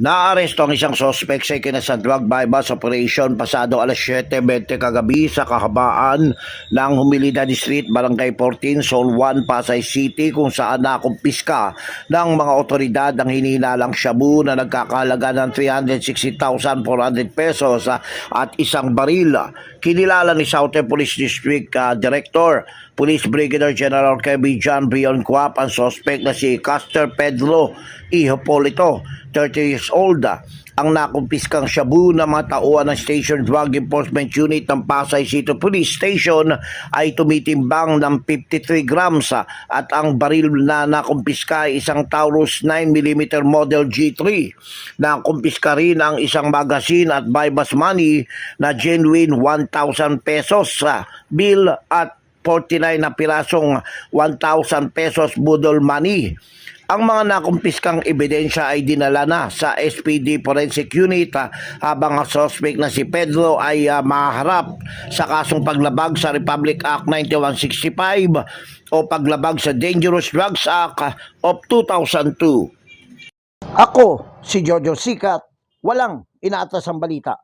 Naaresto ang isang suspect sa ikinasan drug bypass operation pasado alas 7.20 kagabi sa kahabaan ng Humilidad Street, Barangay 14, Sol 1, Pasay City kung saan nakumpiska ng mga otoridad ang hinilalang shabu na nagkakalaga ng 360,400 pesos at isang baril. Kinilala ni Southern Police District ah, Director Police Brigadier General Kevin John Brion Quap ang suspect na si Caster Pedro Ihopolito, 30 years old. Ang nakumpiskang shabu na mga tauhan ng Station Drug Enforcement Unit ng Pasay City Police Station ay tumitimbang ng 53 grams ah, at ang baril na nakumpiska ay isang Taurus 9mm Model G3. Nakumpiska rin ang isang magazine at bypass money na genuine 1,000 pesos bill at 49 na pirasong 1,000 pesos budol money. Ang mga nakumpiskang ebidensya ay dinala na sa SPD Forensic Unit ah, habang ang suspect na si Pedro ay ah, maharap sa kasong paglabag sa Republic Act 9165 o paglabag sa Dangerous Drugs Act ah, of 2002. Ako, si Jojo Sikat, walang inaatas ang balita.